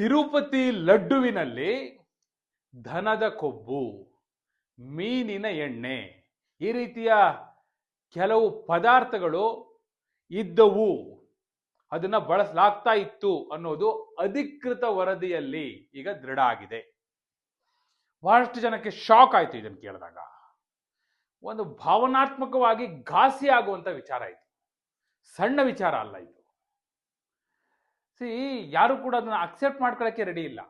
ತಿರುಪತಿ ಲಡ್ಡುವಿನಲ್ಲಿ ಧನದ ಕೊಬ್ಬು, ಮೀನಿನ ಎಣ್ಣೆ ಈ ರೀತಿಯ ಕೆಲವು ಪದಾರ್ಥಗಳು ಇದ್ದವು. ಅದನ್ನ ಬಳಸಲಾಗ್ತಾ ಇತ್ತು ಅನ್ನೋದು ಅಧಿಕೃತ ವರದಿಯಲ್ಲಿ ಈಗ ದೃಢ ಆಗಿದೆ. ಬಹಳಷ್ಟು ಜನಕ್ಕೆ ಶಾಕ್ ಆಯ್ತು ಇದನ್ನು ಕೇಳಿದಾಗ. ಒಂದು ಭಾವನಾತ್ಮಕವಾಗಿ ಘಾಸಿ ಆಗುವಂತ ವಿಚಾರ ಇದು ಸಣ್ಣ ವಿಚಾರ ಅಲ್ಲ ಇದು. ಸಿ, ಯಾರು ಕೂಡ ಅದನ್ನ ಅಕ್ಸೆಪ್ಟ್ ಮಾಡ್ಕೊಳಕ್ಕೆ ರೆಡಿ ಇಲ್ಲ.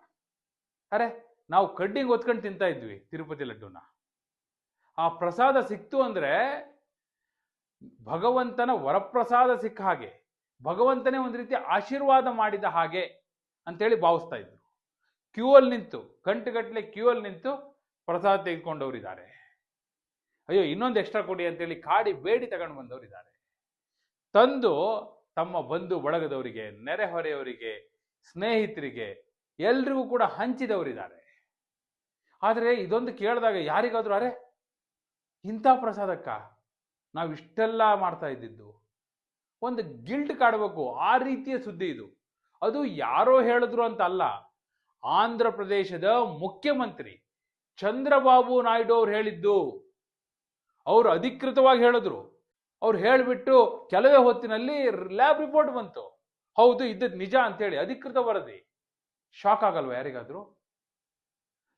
ಅರೆ, ನಾವು ಕಡ್ಡಿಂಗ್ ಒತ್ಕೊಂಡು ತಿಂತಾ ಇದ್ವಿ ತಿರುಪತಿ ಲಡ್ಡುನ. ಆ ಪ್ರಸಾದ ಸಿಕ್ತು ಅಂದ್ರೆ ಭಗವಂತನ ವರಪ್ರಸಾದ ಸಿಕ್ಕ ಹಾಗೆ, ಭಗವಂತನೇ ಒಂದು ರೀತಿ ಆಶೀರ್ವಾದ ಮಾಡಿದ ಹಾಗೆ ಅಂತೇಳಿ ಭಾವಿಸ್ತಾ ಇದ್ರು. ಕ್ಯೂ ಅಲ್ಲಿ ನಿಂತು ಗಂಟೆಗಟ್ಟಲೆ ಕ್ಯೂ ಅಲ್ಲಿ ನಿಂತು ಪ್ರಸಾದ ತೆಗೆದುಕೊಂಡವರಿದ್ದಾರೆ. ಅಯ್ಯೋ, ಇನ್ನೊಂದು ಎಕ್ಸ್ಟ್ರಾ ಕೊಡಿ ಅಂತೇಳಿ ಕಾಡಿ ಬೇಡಿ ತಗೊಂಡು ಬಂದವರಿದ್ದಾರೆ. ತಂದು ತಮ್ಮ ಬಂಧು ಬಳಗದವರಿಗೆ, ನೆರೆಹೊರೆಯವರಿಗೆ, ಸ್ನೇಹಿತರಿಗೆ ಎಲ್ರಿಗೂ ಕೂಡ ಹಂಚಿದವರಿದ್ದಾರೆ. ಆದರೆ ಇದೊಂದು ಕೇಳಿದಾಗ ಯಾರಿಗಾದ್ರೂ, ಅರೆ, ಇಂಥ ಪ್ರಸಾದಕ್ಕ ನಾವು ಇಷ್ಟೆಲ್ಲ ಮಾಡ್ತಾ ಇದ್ದಿದ್ದು. ಒಂದು ಗಿಲ್ಟ್ ಕಾಡಬೇಕು, ಆ ರೀತಿಯ ಸುದ್ದಿ ಇದು. ಅದು ಯಾರೋ ಹೇಳಿದ್ರು ಅಂತ ಅಲ್ಲ ಆಂಧ್ರ ಪ್ರದೇಶದ ಮುಖ್ಯಮಂತ್ರಿ ಚಂದ್ರಬಾಬು ನಾಯ್ಡು ಅವ್ರು ಹೇಳಿದ್ದು. ಅವರು ಅಧಿಕೃತವಾಗಿ ಹೇಳಿದ್ರು. ಅವ್ರು ಹೇಳಿಬಿಟ್ಟು ಕೆಲವೇ ಹೊತ್ತಿನಲ್ಲಿ ಲ್ಯಾಬ್ ರಿಪೋರ್ಟ್ ಬಂತು. ಹೌದು, ಇದ್ದದ್ ನಿಜ ಅಂತೇಳಿ, ಅಧಿಕೃತ ವರದಿ. ಶಾಕ್ ಆಗಲ್ವಾ ಯಾರಿಗಾದ್ರೂ?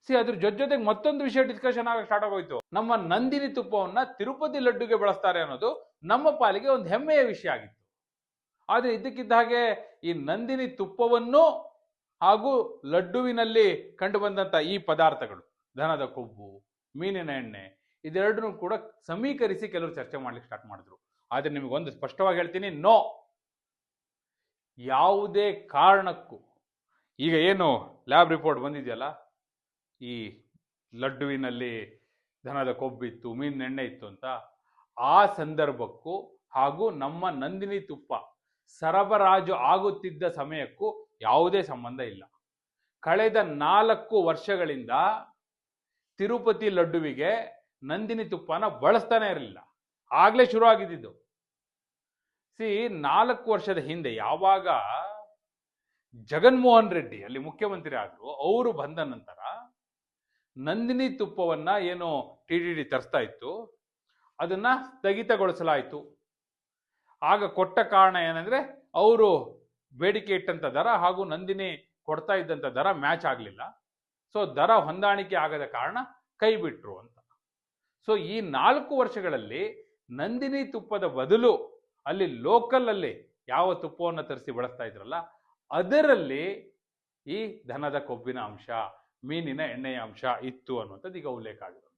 ಸಿ, ಅದ್ರ ಜೊತೆ ಜೊತೆಗೆ ಮತ್ತೊಂದು ವಿಷಯ ಡಿಸ್ಕಷನ್ ಆಗ ಸ್ಟಾರ್ಟ್ ಆಗೋಯ್ತು. ನಮ್ಮ ನಂದಿನಿ ತುಪ್ಪವನ್ನ ತಿರುಪತಿ ಲಡ್ಡುಗೆ ಬಳಸ್ತಾರೆ ಅನ್ನೋದು ನಮ್ಮ ಪಾಲಿಗೆ ಒಂದು ಹೆಮ್ಮೆಯ ವಿಷಯ ಆಗಿತ್ತು. ಆದ್ರೆ ಇದ್ದಕ್ಕಿದ್ದ ಹಾಗೆ ಈ ನಂದಿನಿ ತುಪ್ಪವನ್ನು ಹಾಗೂ ಲಡ್ಡುವಿನಲ್ಲಿ ಕಂಡು ಬಂದಂತ ಈ ಪದಾರ್ಥಗಳು, ದನದ ಕೊಬ್ಬು, ಮೀನಿನ ಎಣ್ಣೆ ಇದೆರಡನ್ನೂ ಕೂಡ ಸಮೀಕರಿಸಿ ಕೆಲವರು ಚರ್ಚೆ ಮಾಡ್ಲಿಕ್ಕೆ ಸ್ಟಾರ್ಟ್ ಮಾಡಿದ್ರು. ಆದ್ರೆ ನಿಮಗೊಂದು ಸ್ಪಷ್ಟವಾಗಿ ಹೇಳ್ತೀನಿ ನೋ ಯಾವುದೇ ಕಾರಣಕ್ಕೂ, ಈಗ ಏನು ಲ್ಯಾಬ್ ರಿಪೋರ್ಟ್ ಬಂದಿದೆಯಲ್ಲ? ಈ ಲಡ್ಡುವಿನಲ್ಲಿ ದನದ ಕೊಬ್ಬಿತ್ತು ಮೀನಿನ ಎಣ್ಣೆ ಇತ್ತು ಅಂತ, ಆ ಸಂದರ್ಭಕ್ಕೂ ಹಾಗೂ ನಮ್ಮ ನಂದಿನಿ ತುಪ್ಪ ಸರಬರಾಜು ಆಗುತ್ತಿದ್ದ ಸಮಯಕ್ಕೂ ಯಾವುದೇ ಸಂಬಂಧ ಇಲ್ಲ. ಕಳೆದ ನಾಲ್ಕು ವರ್ಷಗಳಿಂದ ತಿರುಪತಿ ಲಡ್ಡುವಿಗೆ ನಂದಿನಿ ತುಪ್ಪನ ಬಳಸ್ತಾನೆ ಇರಲಿಲ್ಲ. ಆಗ್ಲೇ ಶುರು ಆಗಿದ್ದು ಸಿ, ನಾಲ್ಕು ವರ್ಷದ ಹಿಂದೆ ಯಾವಾಗ ಜಗನ್ಮೋಹನ್ ರೆಡ್ಡಿ, ಅಲ್ಲಿ ಮುಖ್ಯಮಂತ್ರಿ ಆದ್ರು ಅವರು ಬಂದ ನಂತರ ನಂದಿನಿ ತುಪ್ಪವನ್ನ ಏನು ಟಿ ಡಿ ಡಿ ತರಿಸ್ತಾ ಇತ್ತು. ಅದನ್ನ ಸ್ಥಗಿತಗೊಳಿಸಲಾಯಿತು. ಆಗ ಕೊಟ್ಟ ಕಾರಣ ಏನಂದ್ರೆ ಅವರು ಬೇಡಿಕೆ ಇಟ್ಟಂತ ದರ ಹಾಗೂ ನಂದಿನಿ ಕೊಡ್ತಾ ಇದ್ದಂತ ದರ ಮ್ಯಾಚ್ ಆಗಲಿಲ್ಲ. ಸೊ ದರ ಹೊಂದಾಣಿಕೆ ಆಗದ ಕಾರಣ ಕೈ ಬಿಟ್ರು ಅಂತ. ಸೊ ಈ ನಾಲ್ಕು ವರ್ಷಗಳಲ್ಲಿ ನಂದಿನಿ ತುಪ್ಪದ ಬದಲು ಅಲ್ಲಿ ಲೋಕಲ್ ಅಲ್ಲಿ ಯಾವ ತುಪ್ಪವನ್ನು ತರಿಸಿ ಬಳಸ್ತಾ ಇದ್ರಲ್ಲ, ಅದರಲ್ಲಿ ಈ ದನದ ಕೊಬ್ಬಿನ ಅಂಶ, ಮೀನಿನ ಎಣ್ಣೆಯ ಅಂಶ ಇತ್ತು ಅನ್ನುವಂಥದ್ದು ಈಗ ಉಲ್ಲೇಖ ಆಗಿದೆ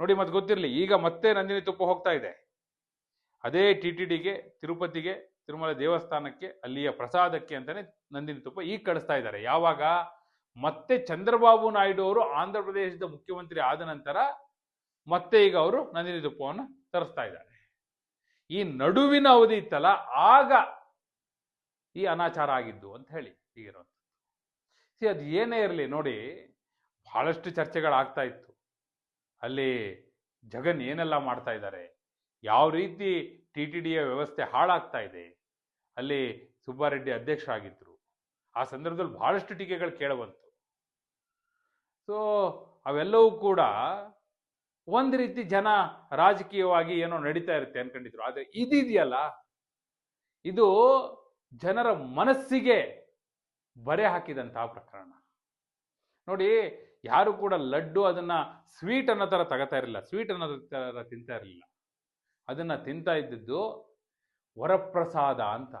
ನೋಡಿ, ಮತ್ತೆ ಗೊತ್ತಿರಲಿ, ಈಗ ಮತ್ತೆ ನಂದಿನಿ ತುಪ್ಪ ಹೋಗ್ತಾ ಇದೆ. ಅದೇ ಟಿ ಟಿ ಡಿಗೆ, ತಿರುಪತಿಗೆ, ತಿರುಮಲ ದೇವಸ್ಥಾನಕ್ಕೆ, ಅಲ್ಲಿಯ ಪ್ರಸಾದಕ್ಕೆ ಅಂತಾನೆ ನಂದಿನಿ ತುಪ್ಪ ಈಗ ಕಳಿಸ್ತಾ ಇದ್ದಾರೆ. ಯಾವಾಗ? ಮತ್ತೆ ಚಂದ್ರಬಾಬು ನಾಯ್ಡು ಅವರು ಆಂಧ್ರ ಪ್ರದೇಶದ ಮುಖ್ಯಮಂತ್ರಿ ಆದ ನಂತರ ಮತ್ತೆ ಈಗ ಅವರು ನಂದಿನಿ ತುಪ್ಪವನ್ನು ತರಿಸ್ತಾ ಇದ್ದಾರೆ. ಈ ನಡುವಿನ ಅವಧಿ ಇತ್ತಲ್ಲ ಆಗ ಈ ಅನಾಚಾರ ಆಗಿದ್ದು ಅಂತ ಹೇಳಿ ಈಗಿರೋದು ಸಿ, ಅದು ಏನೇ ಇರಲಿ ನೋಡಿ, ಬಹಳಷ್ಟು ಚರ್ಚೆಗಳಾಗ್ತಾ ಇತ್ತು. ಅಲ್ಲಿ ಜಗನ್ ಏನೆಲ್ಲ ಮಾಡ್ತಾ ಇದ್ದಾರೆ, ಯಾವ ರೀತಿ ಟಿ ಟಿ ಡಿಯ ವ್ಯವಸ್ಥೆ ಹಾಳಾಗ್ತಾ ಇದೆ, ಅಲ್ಲಿ ಸುಬ್ಬಾರೆಡ್ಡಿ ಅಧ್ಯಕ್ಷ ಆಗಿದ್ರು ಆ ಸಂದರ್ಭದಲ್ಲಿ ಬಹಳಷ್ಟು ಟೀಕೆಗಳು ಕೇಳಬಂತು. ಸೊ, ಅವೆಲ್ಲವೂ ಕೂಡ ಒಂದು ರೀತಿ ಜನ ರಾಜಕೀಯವಾಗಿ ಏನೋ ನಡೀತಾ ಇರುತ್ತೆ ಅನ್ಕೊಂಡಿದ್ರು. ಆದ್ರೆ ಇದಿದೆಯಲ್ಲ, ಇದು ಜನರ ಮನಸ್ಸಿಗೆ ಬರೆ ಹಾಕಿದಂತಹ ಪ್ರಕರಣ. ನೋಡಿ, ಯಾರು ಕೂಡ ಲಡ್ಡು ಅದನ್ನ ಸ್ವೀಟ್ ಅನ್ನೋ ತರ ತಗೋತಾ ಇರಲಿಲ್ಲ. ಸ್ವೀಟ್ ಅನ್ನೋ ತರ ತಿಂತಾ ಇರಲಿಲ್ಲ. ಅದನ್ನ ತಿಂತಾ ಇದ್ದಿದ್ದು ವರಪ್ರಸಾದ ಅಂತ.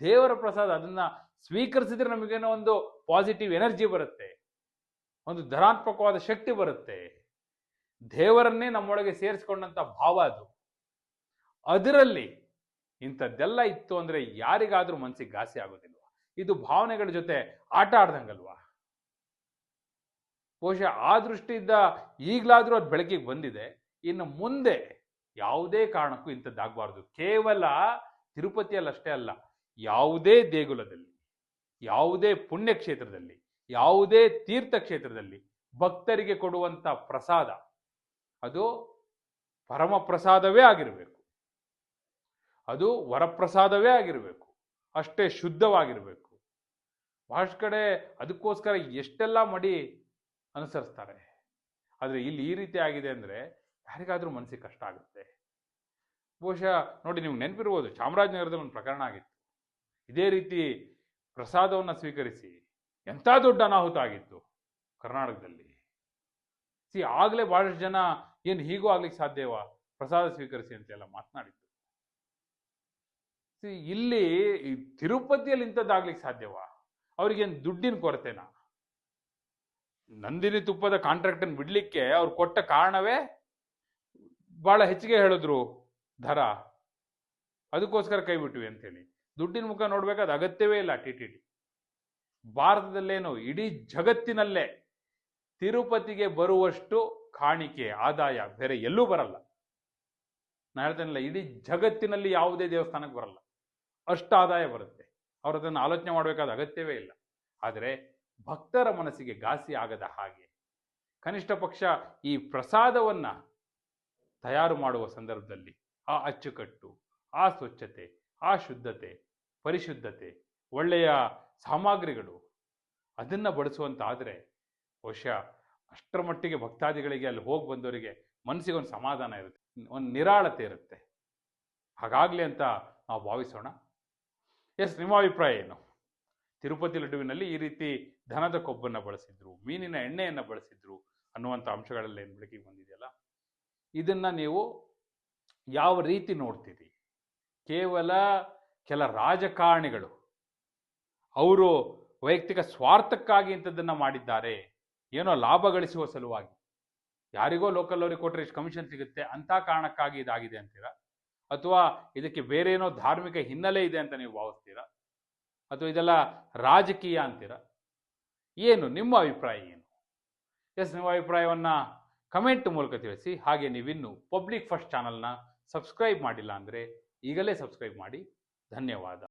ದೇವರ ಪ್ರಸಾದ ಅದನ್ನ ಸ್ವೀಕರಿಸಿದ್ರೆ ನಮಗೇನೋ ಒಂದು ಪಾಸಿಟಿವ್ ಎನರ್ಜಿ ಬರುತ್ತೆ. ಒಂದು ಧನಾತ್ಮಕವಾದ ಶಕ್ತಿ ಬರುತ್ತೆ. ದೇವರನ್ನೇ ನಮ್ಮೊಳಗೆ ಸೇರಿಸಿಕೊಂಡಂತ ಭಾವ ಅದು. ಅದರಲ್ಲಿ ಇಂಥದ್ದೆಲ್ಲ ಇತ್ತು ಅಂದ್ರೆ ಯಾರಿಗಾದ್ರೂ ಮನಸ್ಸಿಗೆ ಘಾಸಿ ಆಗೋದಿಲ್ವಾ? ಇದು ಭಾವನೆಗಳ ಜೊತೆ ಆಟ ಆಡ್ದಂಗಲ್ವಾ? ಬಹುಶಃ ಆ ದೃಷ್ಟಿಯಿಂದ ಈಗಲಾದರೂ ಅದು ಬೆಳಕಿಗೆ ಬಂದಿದೆ. ಇನ್ನು ಮುಂದೆ ಯಾವುದೇ ಕಾರಣಕ್ಕೂ ಇಂಥದ್ದಾಗಬಾರ್ದು. ಕೇವಲ ತಿರುಪತಿಯಲ್ಲಷ್ಟೇ ಅಲ್ಲ, ಯಾವುದೇ ದೇಗುಲದಲ್ಲಿ, ಯಾವುದೇ ಪುಣ್ಯಕ್ಷೇತ್ರದಲ್ಲಿ, ಯಾವುದೇ ತೀರ್ಥಕ್ಷೇತ್ರದಲ್ಲಿ ಭಕ್ತರಿಗೆ ಕೊಡುವಂತ ಪ್ರಸಾದ ಅದು ಪರಮ ಪ್ರಸಾದವೇ ಆಗಿರಬೇಕು. ಅದು ವರಪ್ರಸಾದವೇ ಆಗಿರಬೇಕು. ಅಷ್ಟೇ ಶುದ್ಧವಾಗಿರಬೇಕು. ಬಹಳಷ್ಟು ಕಡೆ ಅದಕ್ಕೋಸ್ಕರ ಎಷ್ಟೆಲ್ಲ ಮಡಿ ಅನುಸರಿಸ್ತಾರೆ. ಆದರೆ ಇಲ್ಲಿ ಈ ರೀತಿ ಆಗಿದೆ ಅಂದರೆ ಯಾರಿಗಾದರೂ ಮನಸ್ಸಿಗೆ ಕಷ್ಟ ಆಗುತ್ತೆ. ಬಹುಶಃ ನೋಡಿ ನಿಮ್ಗೆ ನೆನಪಿರ್ಬೋದು, ಚಾಮರಾಜನಗರದಲ್ಲಿ ಒಂದು ಪ್ರಕರಣ ಆಗಿತ್ತು. ಇದೇ ರೀತಿ ಪ್ರಸಾದವನ್ನು ಸ್ವೀಕರಿಸಿ ಎಂಥ ದೊಡ್ಡ ಅನಾಹುತ ಆಗಿತ್ತು ಕರ್ನಾಟಕದಲ್ಲಿ. ಸಿ ಆಗಲೇ ಬಹಳಷ್ಟು ಜನ ಏನು ಹೀಗೂ ಆಗ್ಲಿಕ್ಕೆ ಸಾಧ್ಯವಾ? ಪ್ರಸಾದ ಸ್ವೀಕರಿಸಿ ಅಂತೆಲ್ಲ ಮಾತನಾಡಿದ್ದು. ಇಲ್ಲಿ ತಿರುಪತಿಯಲ್ಲಿ ಇಂಥದ್ದಾಗ್ಲಿಕ್ಕೆ ಸಾಧ್ಯವಾ? ಅವ್ರಿಗೇನು ದುಡ್ಡಿನ ಕೊರತೆನಾ? ನಂದಿನಿ ತುಪ್ಪದ ಕಾಂಟ್ರಾಕ್ಟ್ ಅನ್ನು ಬಿಡ್ಲಿಕ್ಕೆ ಅವ್ರು ಕೊಟ್ಟ ಕಾರಣವೇ? ಬಹಳ ಹೆಚ್ಚಿಗೆ ಹೇಳಿದ್ರು ದರ ಅದಕ್ಕೋಸ್ಕರ ಕೈ ಬಿಟ್ವಿ ಅಂತೇಳಿ ದುಡ್ಡಿನ ಮುಖ ನೋಡ್ಬೇಕಾದ ಅಗತ್ಯವೇ ಇಲ್ಲ ಟಿ ಟಿ ಡಿ. ಭಾರತದಲ್ಲೇನು ಇಡೀ ಜಗತ್ತಿನಲ್ಲೇ ತಿರುಪತಿಗೆ ಬರುವಷ್ಟು ಕಾಣಿಕೆ, ಆದಾಯ ಬೇರೆ ಎಲ್ಲೂ ಬರಲ್ಲ. ನಾನು ಹೇಳ್ತೇನಲ್ಲ, ಇಡೀ ಜಗತ್ತಿನಲ್ಲಿ ಯಾವುದೇ ದೇವಸ್ಥಾನಕ್ಕೆ ಬರಲ್ಲ. ಅಷ್ಟು ಆದಾಯ ಬರುತ್ತೆ. ಅವರು ಅದನ್ನು ಆಲೋಚನೆ ಮಾಡಬೇಕಾದ ಅಗತ್ಯವೇ ಇಲ್ಲ. ಆದರೆ ಭಕ್ತರ ಮನಸ್ಸಿಗೆ ಘಾಸಿ ಆಗದ ಹಾಗೆ ಕನಿಷ್ಠ ಪಕ್ಷ ಈ ಪ್ರಸಾದವನ್ನ ತಯಾರು ಮಾಡುವ ಸಂದರ್ಭದಲ್ಲಿ ಆ ಅಚ್ಚುಕಟ್ಟು, ಆ ಸ್ವಚ್ಛತೆ, ಆ ಶುದ್ಧತೆ, ಪರಿಶುದ್ಧತೆ, ಒಳ್ಳೆಯ ಸಾಮಗ್ರಿಗಳು ಅದನ್ನು ಬಡಿಸುವಂತಾದರೆ ಬಹುಶಃ ಅಷ್ಟರ ಮಟ್ಟಿಗೆ ಭಕ್ತಾದಿಗಳಿಗೆ ಅಲ್ಲಿ ಹೋಗಿ ಬಂದವರಿಗೆ ಮನಸ್ಸಿಗೆ ಒಂದು ಸಮಾಧಾನ ಇರುತ್ತೆ. ಒಂದು ನಿರಾಳತೆ ಇರುತ್ತೆ. ಹಾಗಾಗಲಿ ಅಂತ ನಾವು ಭಾವಿಸೋಣ. ಎಸ್, ನಿಮ್ಮ ಅಭಿಪ್ರಾಯ ಏನು? ತಿರುಪತಿ ಲಡ್ಡುವಿನಲ್ಲಿ ಈ ರೀತಿ ದನದ ಕೊಬ್ಬನ್ನು ಬಳಸಿದ್ರು, ಮೀನಿನ ಎಣ್ಣೆಯನ್ನು ಬಳಸಿದ್ರು ಅನ್ನುವಂಥ ಅಂಶಗಳೆಲ್ಲ ಏನು ಬೆಳಕಿಗೆ ಬಂದಿದೆಯಲ್ಲ? ಇದನ್ನು ನೀವು ಯಾವ ರೀತಿ ನೋಡ್ತೀರಿ? ಕೇವಲ ಕೆಲ ರಾಜಕಾರಣಿಗಳು, ಅವರು ವೈಯಕ್ತಿಕ ಸ್ವಾರ್ಥಕ್ಕಾಗಿ ಇಂಥದ್ದನ್ನು ಮಾಡಿದ್ದಾರೆ ಏನೋ ಲಾಭ ಗಳಿಸುವ ಸಲುವಾಗಿ. ಯಾರಿಗೋ ಲೋಕಲ್ ಅವ್ರಿಗೆ ಕೊಟ್ಟರೆ ಇಷ್ಟು ಕಮಿಷನ್ ಸಿಗುತ್ತೆ ಅಂತ ಕಾರಣಕ್ಕಾಗಿ ಇದಾಗಿದೆ ಅಂತೀರಾ? ಅಥವಾ ಇದಕ್ಕೆ ಬೇರೆ ಏನೋ ಧಾರ್ಮಿಕ ಹಿನ್ನೆಲೆ ಇದೆ ಅಂತ ನೀವು ಭಾವಿಸ್ತೀರಾ? ಅಥವಾ ಇದೆಲ್ಲ ರಾಜಕೀಯ ಅಂತೀರಾ? ಏನು, ನಿಮ್ಮ ಅಭಿಪ್ರಾಯ ಏನು? ಎಸ್, ನಿಮ್ಮ ಅಭಿಪ್ರಾಯವನ್ನು ಕಮೆಂಟ್ ಮೂಲಕ ತಿಳಿಸಿ. ಹಾಗೆ ನೀವಿನ್ನು ಪಬ್ಲಿಕ್ ಫಸ್ಟ್ ಚಾನಲ್ನ ಸಬ್ಸ್ಕ್ರೈಬ್ ಮಾಡಿಲ್ಲ ಅಂದರೆ ಈಗಲೇ ಸಬ್ಸ್ಕ್ರೈಬ್ ಮಾಡಿ. ಧನ್ಯವಾದ.